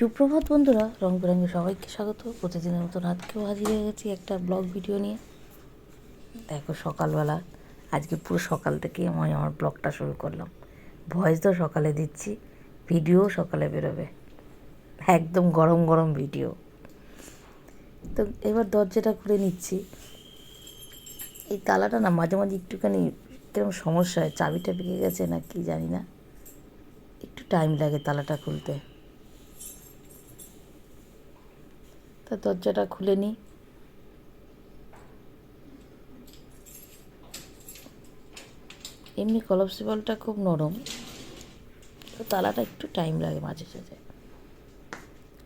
সুপ্রভাত বন্ধুরা রং বেরঙে সবাইকে স্বাগত। প্রতিদিনের মতন আজকেও হাজির হয়ে গেছি একটা ব্লগ ভিডিও নিয়ে। দেখো সকালবেলা, আজকে পুরো সকাল থেকেই আমি আমার ব্লগটা শুরু করলাম। ভয়েস তো সকালে দিচ্ছি, ভিডিও সকালে বেরোবে। একদম গরম গরম ভিডিও। তো এবার দরজাটা খুলে নিচ্ছি। এই তালাটা না মাঝে মাঝে একটুখানি কীরকম সমস্যা হয় চাবিটা পেকে গেছে না কি জানি না। একটু টাইম লাগে তালাটা খুলতে। তা দরজাটা খুলে নিই এমনি কলপসিবলটা খুব নরম। তো তালাটা একটু টাইম লাগে মাঝে সাঝে।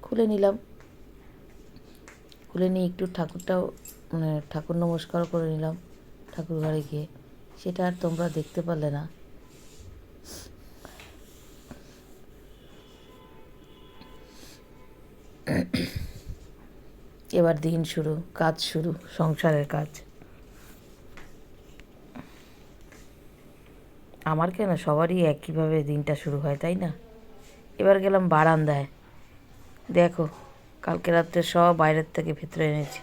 খুলে নিলাম। খুলে নিয়ে একটু ঠাকুরটাও মানে ঠাকুর নমস্কার করে নিলাম। ঠাকুর ঘরে গিয়ে। সেটা আর তোমরা দেখতে পারলে না। এবার দিন শুরু, কাজ শুরু, সংসারের কাজ। আমার কেন? সবারই একইভাবে দিনটা শুরু হয়, তাই না? এবার গেলাম বারান্দায়। দেখো, কালকে রাত্রে সব বাইরের থেকে ভেতরে এনেছি।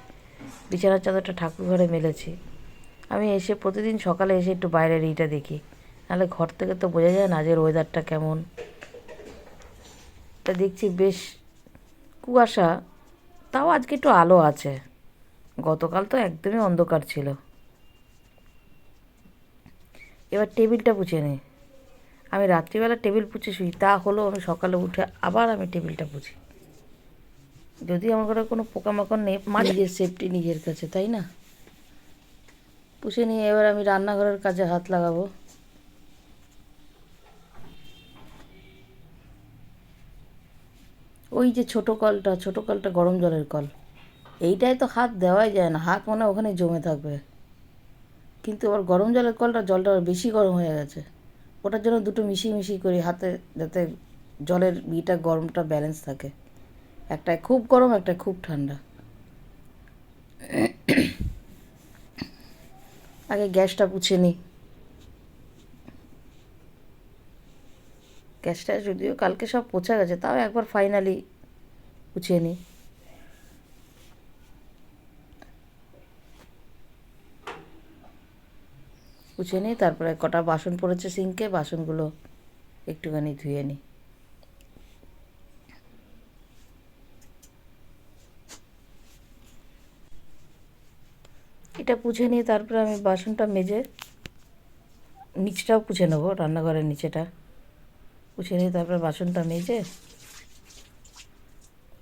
বিছানার চাদরটা ঠাকুর ঘরে মেলেছি। আমি এসে প্রতিদিন সকালে এসে একটু বাইরের এইটা দেখি। নাহলে ঘর থেকে তো বোঝা যায় না যে ওয়েদারটা কেমন। তা দেখছি বেশ কুয়াশা তাও আজকে একটু আলো আছে। গতকাল তো একদমই অন্ধকার ছিল। এবার টেবিলটা পুছে নিই আমি রাত্রিবেলা টেবিল পুছে শুই তা হলো আমি সকালে উঠে আবার আমি টেবিলটা পুছি। যদি আমার ঘরে কোনো পোকামাকড় নেই মা নিজের সেফটি নিজের কাছে তাই না? পুষে নিয়ে এবার আমি রান্নাঘরের কাজে হাত লাগাবো। ওই যে ছোট কলটা ছোট কলটা গরম জলের কল। এইটাই তো হাত দেওয়াই যায় না, হাত মনে ওখানে জমে থাকবে। কিন্তু আবার গরম জলের কলটা, জলটা বেশি গরম হয়ে গেছে। ওটার জন্য দুটো মিশিয়ে মিশিয়ে করি হাতে, যাতে জলের ইটা, গরমটা ব্যালেন্স থাকে। একটায় খুব গরম, একটায় খুব ঠান্ডা। আগে গ্যাসটা পুছে নিই। গ্যাসটা যদিও কালকে সব পোছা গেছে, তাও একবার ফাইনালি পুছিয়ে নিই। পুছে নিই, তারপরে কটা বাসন পড়েছে সিঙ্কে, বাসনগুলো একটুখানি ধুয়ে নিই। এটা পুছে নিয়ে তারপরে আমি বাসনটা মেজে নিচটাও পুছে নেব, রান্নাঘরের নিচেটা। পুছে নিয়ে তারপরে বাসনটা মেজে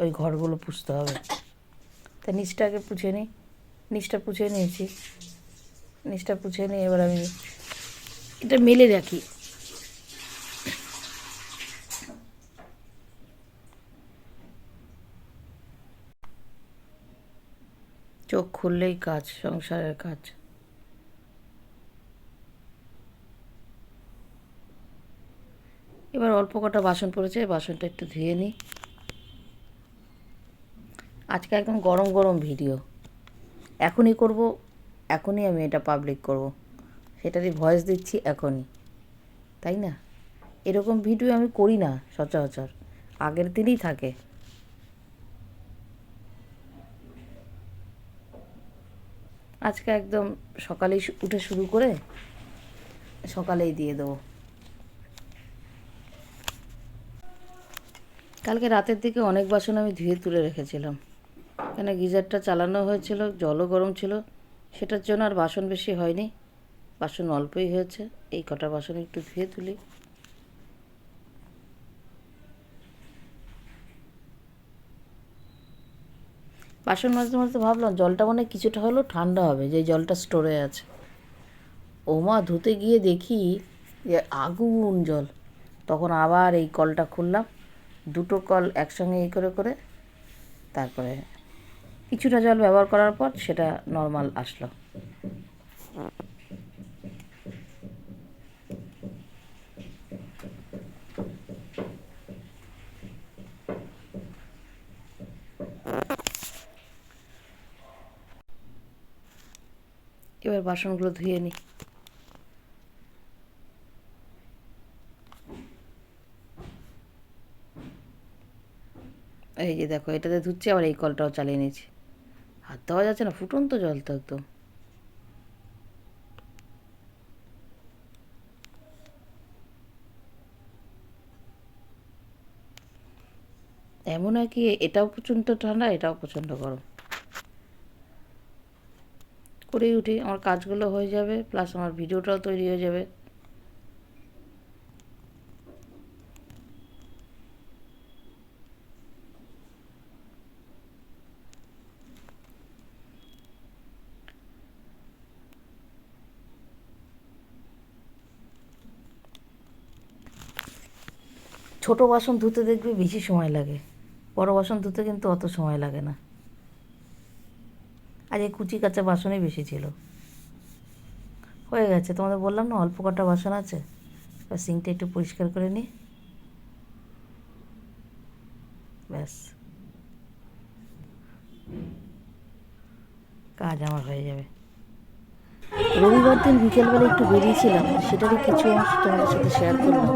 ওই ঘরগুলো পুষতে হবে। তা নিচটা আগে পুছে নিই নিচটা পুছে নিয়েছি। নিচটা পুছে নিয়ে এবার আমি এটা মেলে রাখি। চোখ খুললেই কাজ, সংসারের কাজ। এবার অল্প কটা বাসন পড়েছে বাসনটা একটু ধুয়ে নিই আজকে একদম গরম গরম ভিডিও এখনই করব, এখনই আমি এটা পাবলিক করব। সেটারই ভয়েস দিচ্ছি এখনই। তাই না? এরকম ভিডিও আমি করি না, সচরাচর। আগের দিনই থাকে। আজকে একদম সকালেই উঠে শুরু করে সকালেই দিয়ে দেবো। কালকে রাতের দিকে অনেক বাসন আমি ধুয়ে তুলে রেখেছিলাম। এখানে গিজারটা চালানো হয়েছিল, জলও গরম ছিল। সেটার জন্য আর বাসন বেশি হয়নি। বাসন অল্পই হয়েছে। এই কটা বাসন একটু ধুয়ে তুলি। বাসন মাজতে মাজতে ভাবলাম, জলটা মনে কিছুটা হলেও ঠান্ডা হবে যে জলটা স্টোরে আছে। ওমা, ধুতে গিয়ে দেখি যে আগুন জল। তখন আবার এই কলটা খুললাম। দুটো কল একসঙ্গে এই করে করে, তারপরে কিছুটা জল ব্যবহার করার পর সেটা নর্মাল আসলো। এবার বাসনগুলো ধুয়ে নিই এই যে দেখো, এটাতে ধুচ্ছি, আবার এই কলটাও চালিয়ে নিয়েছি। হাত দেওয়া যাচ্ছে না, ফুটন্ত জল তো এমন আর কি, এটাও প্রচণ্ড ঠান্ডা, এটাও প্রচণ্ড গরম। করেই উঠি, আমার কাজগুলো হয়ে যাবে প্লাস আমার ভিডিওটাও তৈরি হয়ে যাবে। ছোট বাসন ধুতে দেখবে বেশি সময় লাগে। বড় বাসন ধুতে কিন্তু অত সময় লাগে না। আজ এই কুচি কাঁচা বাসনই বেশি ছিল। হয়ে গেছে, তোমাদের বললাম না অল্প কটা বাসন আছে? এবার সিঙ্কটা একটু পরিষ্কার করে নিই ব্যাস। কাজ আমার হয়ে যাবে। রবিবার দিন বিকেলবেলা একটু বেরিয়েছিলাম, সেটারই কিছু অংশ তোমাদের সাথে শেয়ার করলাম।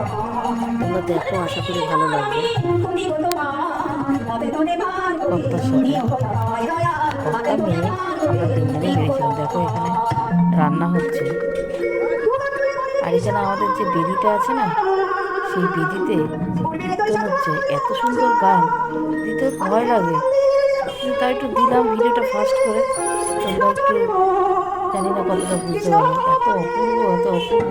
তোমরা দেখো, আশা করি ভালো লাগবে। এখানে রান্না হচ্ছে। আর এখানে আমাদের যে বেদিটা আছে না, সেই বেদিতে হচ্ছে, এত সুন্দর গান। দিতে ভয় লাগে। তাই একটু দিলাম, ভিডিওটা ফাস্ট করে। তোমরা একটু জানি না কতটা বুঝতে পারবে। এত অপূর্ব এত অপূর্ব।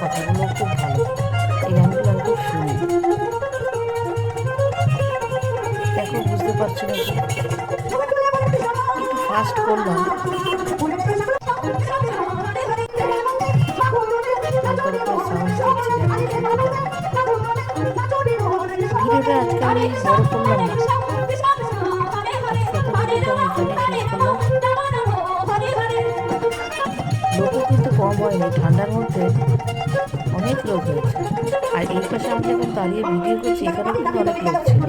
কথাগুলো খুব ভালো এই গানগুলো আমি খুব শুনি দেখো, বুঝতে পারছ না? একটু ফাস্ট করলাম। ভিডিওটা আমি বড় করলাম না কিন্তু এই ঠান্ডার মধ্যে অনেক লোক হয়েছে। আর এই পাশে আমি যখন দাঁড়িয়ে ভিডিও করছি এখানে কিন্তু অনেক লোক ছিল।